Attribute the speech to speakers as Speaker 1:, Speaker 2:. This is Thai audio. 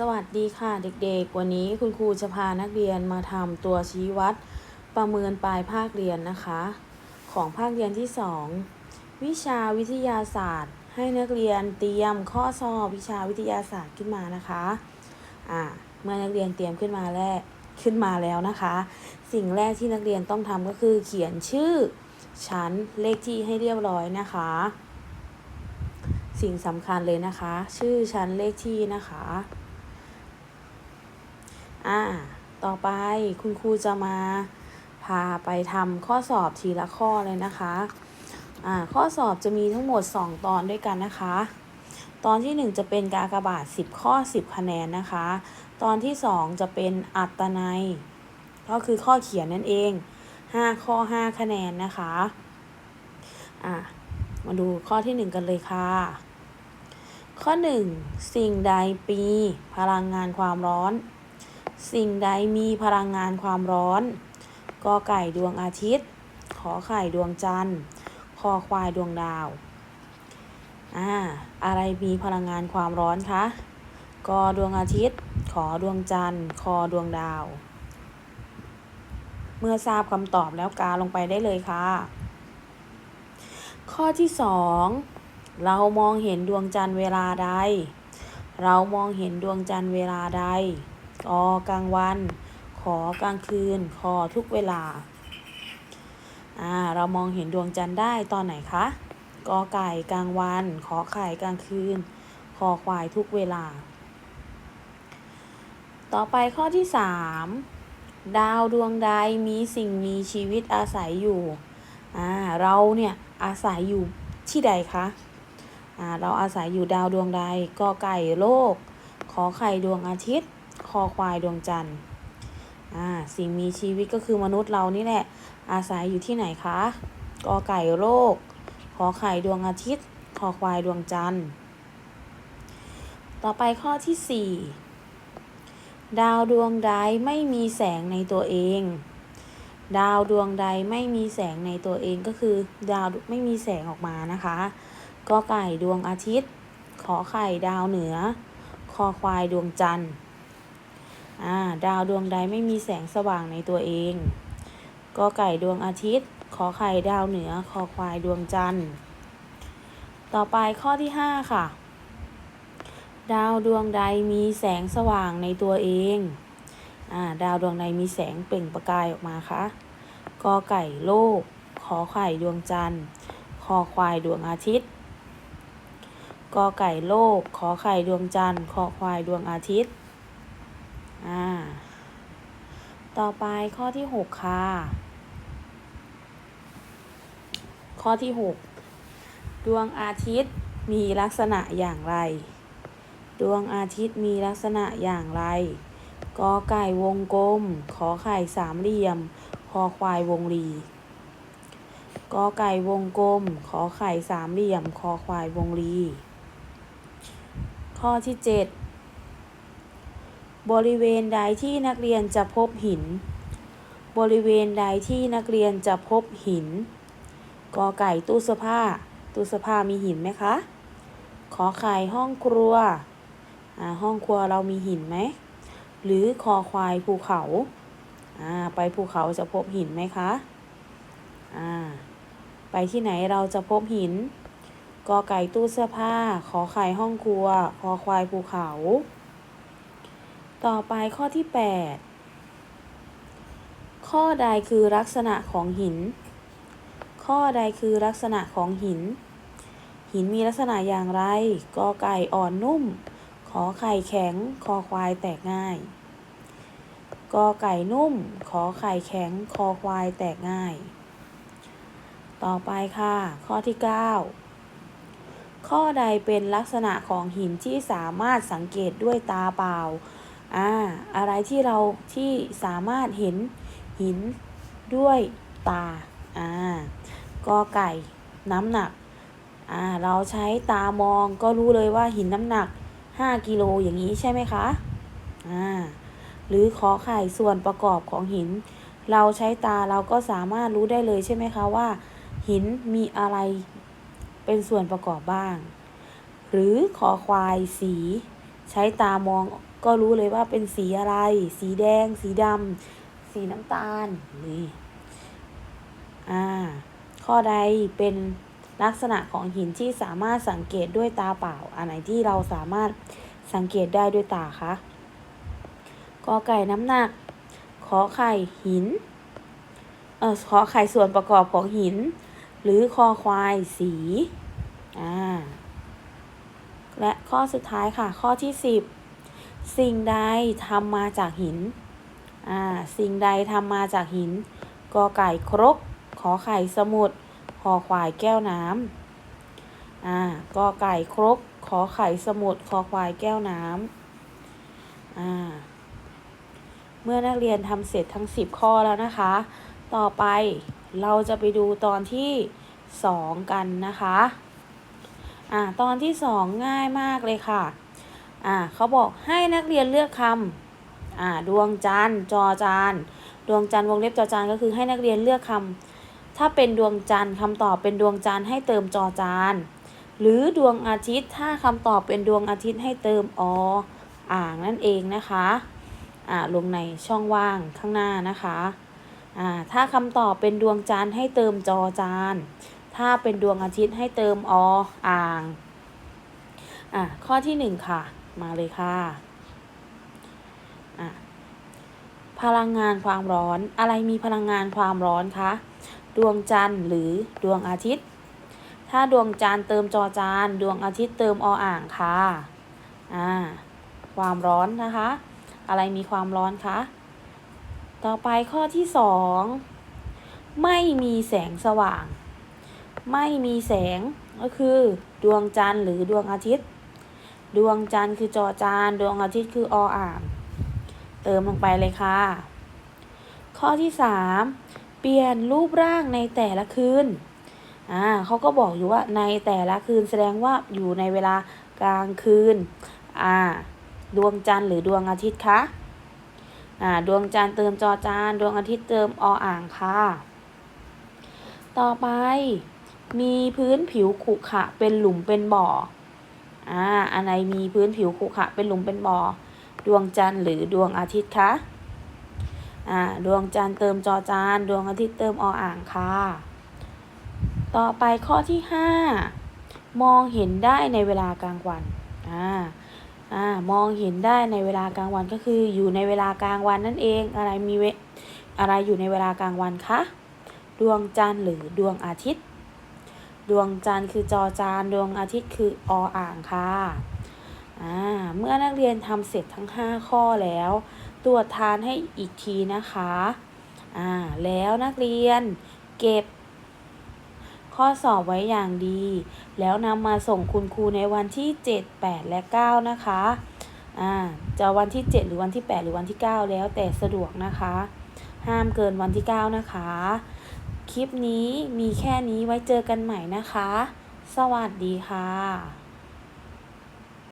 Speaker 1: สวัสดีค่ะเด็กๆ วันนี้คุณครูจะพานักเรียนมาทำตัวชี้วัด ประเมินปลายภาคเรียนนะคะ ของภาคเรียนที่ 2 วิชาวิทยาศาสตร์ ให้นักเรียนเตรียมข้อสอบวิชาวิทยาศาสตร์ขึ้นมานะคะอ่าเมื่อนักเรียนเตรียมขึ้นมาแล้วขึ้นมาแล้วนะคะ สิ่งแรกที่นักเรียนต้องทำก็คือเขียนชื่อชั้นเลขที่ให้เรียบร้อยนะคะ สิ่งสำคัญเลยนะคะ ชื่อชั้นเลขที่นะคะ อ่า ต่อไปคุณครูจะมาพาไปทำข้อสอบทีละข้อเลยนะคะ อ่า ข้อสอบจะมีทั้งหมด 2 ตอนด้วยกันนะคะ ตอนที่ 1 จะเป็นกากบาท 10 ข้อ 10 คะแนนนะคะ ตอนที่ 2 จะเป็นอัตนัย ก็คือข้อเขียนนั่นเอง 5 ข้อ 5 คะแนนนะคะ อ่า มาดูข้อที่ 1 กันเลยค่ะข้อ 1 สิ่งใดปี พลังงานความร้อน สิ่งใดมีพลังงานความร้อนกอไก่ดวงอาทิตย์ ขอไข่ดวงจันทร์ คอควายดวงดาวอ่าอะไรมีพลังงานความร้อนคะกอดวงอาทิตย์ ขอดวงจันทร์ คอดวงดาว เมื่อทราบคำตอบแล้วกาลงไปได้เลยค่ะ ข้อที่สองเรามองเห็นดวงจันทร์เวลาใด เรามองเห็นดวงจันทร์เวลาใด กอกลางวัน ขอกลางคืน คอทุกเวลา อ่า เรามองเห็นดวงจันทร์ได้ตอนไหนคะ กอไก่กลางวัน ขอไข่กลางคืน คอควายทุกเวลา ต่อไปข้อที่สามดาวดวงใดมีสิ่งมีชีวิตอาศัยอยู่ อ่า เราเนี่ยอาศัยอยู่ที่ใดคะ อ่า เราอาศัยอยู่ดาวดวงใด กอไก่โลก ขอไข่ดวงอาทิตย์ อควายดวงจันทร์อ่าสิ่งมีชีวิตก็คือมนุษย์เรานี่แหละ อาศัยอยู่ที่ไหนคะกอไก่โลกขอไข่ดวงอาทิตย์คอควายดวงจันทร์ ต่อไปข้อที่สี่ดาวดวงใดไม่มีแสงในตัวเอง ดาวดวงใดไม่มีแสงในตัวเองก็คือ ดาวไม่มีแสงออกมานะคะกอไก่ดวงอาทิตย์ ขอไข่ดาวเหนือ คอควายดวงจันทร์ อ่าดาวดวงใดไม่มีแสงสว่างในตัวเองกอไก่ดวงอาทิตย์ ขอไข่ดาวเหนือ คอควายดวงจันทร์ ต่อไปข้อที่ห้าค่ะ ดาวดวงใดมีแสงสว่างในตัวเองอ่าดาวดวงใดมีแสงเปล่งประกายออกมาคะกอไก่โลก ขอไข่ดวงจันทร์ คอควายดวงอาทิตย์กอไก่โลก ขอไข่ดวงจันทร์ คอควายดวงอาทิตย์ อ่า ต่อไปข้อที่หกค่ะ ข้อที่หกดวงอาทิตย์มีลักษณะอย่างไร ดวงอาทิตย์มีลักษณะอย่างไร กอไก่วงกลม ขอไข่สามเหลี่ยม คอควายวงรี กอไก่วงกลม ขอไข่สามเหลี่ยม คอควายวงรี ข้อที่เจ็ด บริเวณใดที่นักเรียนจะพบหิน บริเวณใดที่นักเรียนจะพบหิน กอไก่ตู้เสื้อผ้า ตู้เสื้อผ้ามีหินไหมคะ ขอไข่ห้องครัว ห้องครัวเรามีหินไหม หรือคอควายภูเขา ไปภูเขาจะพบหินไหมคะ ไปที่ไหนเราจะพบหิน กอไก่ตู้เสื้อผ้า ขอไข่ห้องครัว คอควายภูเขา ต่อไปข้อที่ 8 ข้อใดคือลักษณะของหิน ข้อใดคือลักษณะของหิน หินมีลักษณะอย่างไร กอไก่อ่อนนุ่ม ขอไข่แข็ง คอควายแตกง่าย กอไก่นุ่ม ขอไข่แข็ง คอควายแตกง่าย ต่อไปค่ะ ข้อที่ 9 ข้อใดเป็นลักษณะของหินที่สามารถสังเกตด้วยตาเปล่า อ่าอะไรที่เราที่สามารถเห็นหินด้วยตาอ่ากอไก่น้ำหนักอ่าเราใช้ตามองก็รู้เลยว่าหินน้ำหนัก 5 กิโลอย่างนี้ใช่ไหมคะอ่าหรือขอไข่ส่วนประกอบของหิน เราใช้ตาเราก็สามารถรู้ได้เลยใช่ไหมคะว่า หินมีอะไรเป็นส่วนประกอบบ้าง หรือขอควายสี ใช้ตามอง ก็รู้เลยว่าเป็นสีอะไร สีแดง สีดำสีน้ำตาลนี่อ่าข้อใดเป็นลักษณะของหินที่สามารถสังเกตด้วยตาเปล่า อันไหนที่เราสามารถสังเกตได้ด้วยตาคะกอไก่น้ำหนัก ขอไข่หิน เออขอไข่ส่วนประกอบของหิน หรือคอควายสี อ่า และข้อสุดท้ายค่ะ ข้อที่สิบ สิ่งใดทำมาจากหิน อ่า สิ่งใดทำมาจากหิน กอไก่ครก ขอไข่สมุดคอควายแก้วน้ำอ่า กอไก่ครก ขอไข่สมุดคอควายแก้วน้ำอ่า เมื่อนักเรียนทำเสร็จทั้ง 10 ข้อแล้วนะคะ ต่อไปเราจะไปดูตอนที่ 2 กันนะคะ อ่า ตอนที่ 2 ง่ายมากเลยค่ะ อ่าเขาบอกให้นักเรียนเลือกคำอ่าดวงจันทร์จอจานดวงจันทร์วงเล็บจอจานก็คือให้นักเรียนเลือกคำถ้าเป็นดวงจันทร์คำตอบเป็นดวงจันทร์ให้เติมจอจานหรือดวงอาทิตย์ถ้าคำตอบเป็นดวงอาทิตย์ให้เติมออ่างนั่นเองนะคะอ่าลงในช่องว่างข้างหน้านะคะอ่าถ้าคำตอบเป็นดวงจันทร์ให้เติมจอจานถ้าเป็นดวงอาทิตย์ให้เติมออ่างอะข้อที่หนึ่งค่ะ มาเลยค่ะอะพลังงานความร้อน อะไรมีพลังงานความร้อนคะ ดวงจันทร์หรือดวงอาทิตย์ ถ้าดวงจันทร์เติมจอจาน ดวงอาทิตย์เติมออ่างค่ะอ่าความร้อนนะคะ อะไรมีความร้อนคะ ต่อไปข้อที่สองไม่มีแสงสว่าง ไม่มีแสงก็คือ ดวงจันทร์หรือดวงอาทิตย์ ดวงจันทร์คือจอจาน ดวงอาทิตย์คือออ่างเติมลงไปเลยค่ะ ข้อที่สามเปลี่ยนรูปร่างในแต่ละคืนอ่าเขาก็บอกอยู่ว่าในแต่ละคืนแสดงว่าอยู่ในเวลากลางคืนอ่าดวงจันทร์หรือดวงอาทิตย์คะอ่าดวงจันทร์เติมจอจาน ดวงอาทิตย์เติมออ่างค่ะ ต่อไป มีพื้นผิวขรุขระเป็นหลุมเป็นบ่อ อ่าอันไหนมีพื้นผิวขรุขระเป็นหลุมเป็นบ่อดวงจันทร์หรือดวงอาทิตย์คะอ่าดวงจันทร์เติมจอจานดวงอาทิตย์เติมออ่างค่ะ ต่อไปข้อที่ห้ามองเห็นได้ในเวลากลางวันอ่าอ่ามองเห็นได้ในเวลากลางวันก็คืออยู่ในเวลากลางวันนั่นเองอะไรมีเวอะไรอยู่ในเวลากลางวันคะดวงจันทร์หรือดวงอาทิตย์ ดวงจันทร์คือจอจาน ดวงอาทิตย์คือออ่างค่ะอ่าเมื่อนักเรียนทำเสร็จทั้ง 5 ข้อแล้ว ตรวจทานให้อีกทีนะคะอ่าแล้วนักเรียนเก็บ ข้อสอบไว้อย่างดี แล้วนำมาส่งคุณครูในวันที่ 7 8 และ 9 นะคะอ่าจะวันที่ 7 หรือวันที่ 8 หรือวันที่ 9 แล้วแต่สะดวกนะคะ ห้ามเกินวันที่ 9 นะคะ คลิปนี้มีแค่นี้ไว้เจอกันใหม่นะคะ สวัสดีค่ะ